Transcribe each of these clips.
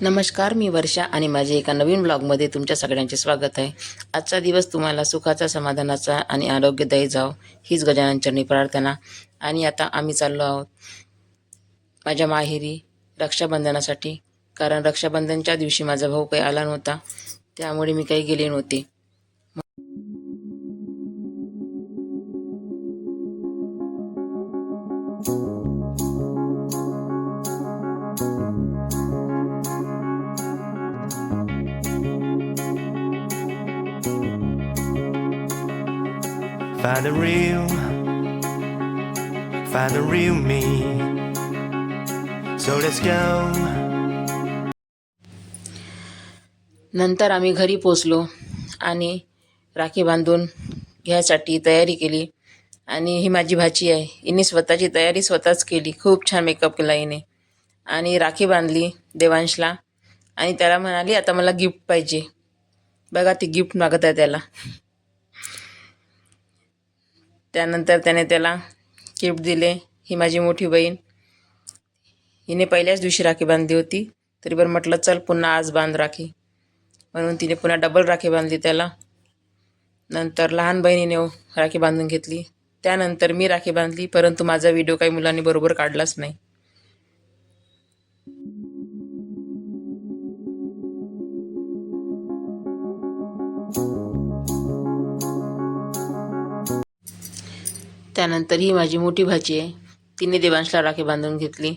नमस्कार मी वर्षा आणि माझ्या एका नवीन ब्लॉगमध्ये तुमच्या सगळ्यांचे स्वागत आहे. आजचा दिवस तुम्हाला सुखाचा समाधानाचा आणि आरोग्यदायी जाव हीच गजानन चरणी प्रार्थना. आणि आता आम्ही चाललो आहोत माझ्या माहेरी रक्षाबंधनासाठी कारण रक्षाबंधनच्या दिवशी माझा भाऊ काही आला नव्हता त्यामुळे मी काही गेले नव्हते. Find the real, find the real me. So let's go. नंतर आम्ही घरी पोचलो आणि राखी बांधून घ्यायसाठी तयारी केली. आणि ही माझी भाची आहे. हिने स्वतःची तयारी स्वतःच केली. खूप छान मेकअप केला हिने. आणि राखी बांधली देवांशला. आणि त्याला म्हणाली आता मला गिफ्ट पाहिजे. बघा ती गिफ्ट मागत आहे त्याला. त्यानंतर त्याने त्याला गिफ्ट दिले. ही माझी मोठी बहीण. हिने पहिल्याच दिवशी राखी बांधली होती. तरी बरं म्हटलं चल पुन्हा आज बांध राखी. म्हणून तिने पुन्हा डबल राखी बांधली त्याला. नंतर लहान बहिणीने राखी बांधून घेतली. त्यानंतर मी राखी बांधली परंतु माझा व्हिडिओ काही मुलांनी बरोबर काढलाच नाही. त्यानंतर ही माझी मोठी भाची आहे. तिने देवांशला राखी बांधून घेतली.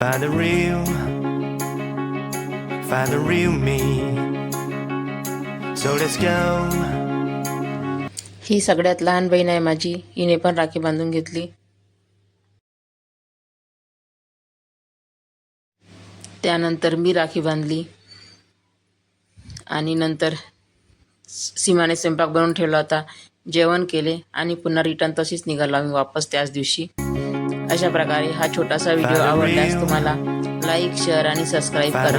Find the real, find the real me. So let's go. ही सगळ्यात लहान बहीण आहे माझी. हिने पण राखी बांधून घेतली. त्यानंतर मी राखी बांधली. आणि नंतर सीमाने स्वयंपाक बनवून ठेवला होता. जेवण केले आणि पुन्हा रिटर्न तशीच निघालो आम्ही वापस त्याच दिवशी. अशा प्रकारे हा छोटासा व्हिडिओ आवडल्यास तुम्हाला लाईक शेअर आणि सबस्क्राईब करा.